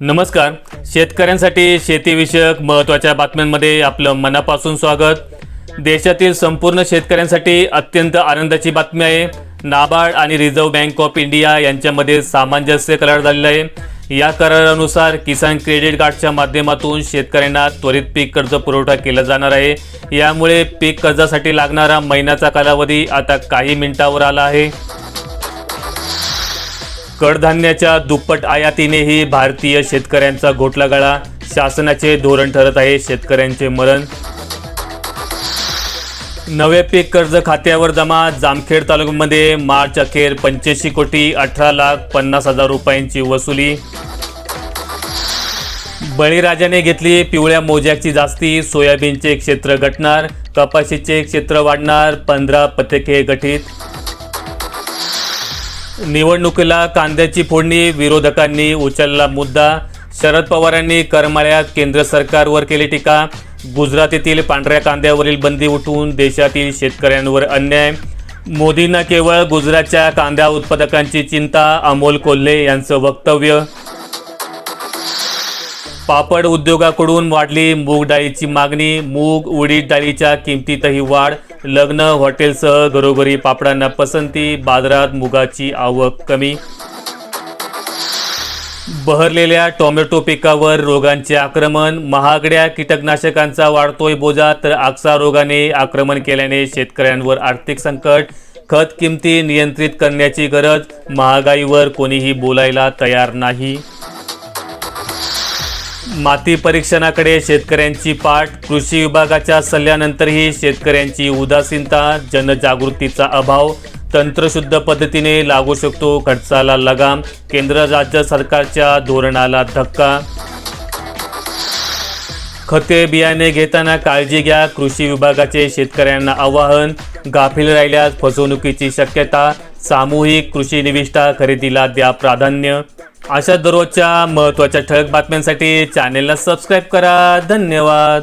नमस्कार. शेतकऱ्यांसाठी शेतीविषयक महत्त्वाच्या बातम्यांमध्ये आपलं मनापासून स्वागत. देशातील संपूर्ण शेतकऱ्यांसाठी अत्यंत आनंदाची बातमी आहे. नाबार्ड आणि रिझर्व्ह बँक ऑफ इंडिया यांच्यामध्ये सामंजस्य करार झालेला आहे. या करारानुसार किसान क्रेडिट कार्डच्या माध्यमातून शेतकऱ्यांना त्वरित पीक कर्ज पुरवठा केला जाणार आहे. यामुळे पीक कर्जासाठी लागणारा महिन्याचा कालावधी आता काही मिनिटावर आला आहे. कडधान्याच्या दुप्पट आयातीनेही भारतीय शेतकऱ्यांचा घोटला गळा शासनाचे धोरण ठरत आहे शेतकऱ्यांचे मरण. नवे पीक कर्ज खात्यावर जमा जामखेड तालुक्यामध्ये मार्च अखेर पंच्याऐंशी कोटी अठरा लाख पन्नास हजार रुपयांची वसुली. बळीराजाने घेतली पिवळ्या मोज्याची जास्ती सोयाबीनचे क्षेत्र घटणार कपाशीचे क्षेत्र वाढणार पंधरा पथके गठीत. निवडणुकीला कांद्याची फोडणी विरोधकांनी उचलला मुद्दा. शरद पवारांनी करमाळ्यात केंद्र सरकारवर केली टीका. गुजरातेतील पांढऱ्या कांद्यावरील बंदी उठवून देशातील शेतकऱ्यांवर अन्याय. मोदींना केवळ गुजरातच्या कांदा उत्पादकांची चिंता अमोल कोल्हे यांचं वक्तव्य. पापड उद्योगाकडून वाढली मूग डाळीची मागणी. मूग उडीद डाळीच्या किमतीतही वाढ. लग्न हॉटेलसह घरोघरी पापडांना पसंती बाजारात मुगाची आवक कमी. बहरलेल्या टोमॅटो पिकावर रोगांचे आक्रमण महागड्या कीटकनाशकांचा वाढतोय बोजा तर आक्सा रोगाने आक्रमण केल्याने शेतकऱ्यांवर आर्थिक संकट. खत किमती नियंत्रित करण्याची गरज महागाईवर कोणीही बोलायला तयार नाही. माती परीक्षणाकडे शेतकऱ्यांची पाठ. कृषी विभागाच्या सल्ल्यानंतरही शेतकऱ्यांची उदासीनता जनजागृतीचा अभाव तंत्रशुद्ध पद्धतीने लागू शकतो खर्चाला लगाम केंद्र राज्य सरकारच्या धोरणाला धक्का. खते बियाणे घेताना काळजी घ्या कृषी विभागाचे शेतकऱ्यांना आवाहन. गाफील राहिल्यास फसवणुकीची शक्यता सामूहिक कृषी निविष्ठा खरेदीला द्या प्राधान्य. अशा दररोजच्या महत्त्वाच्या ठळक बातम्यांसाठी चॅनेलला सबस्क्राईब करा. धन्यवाद.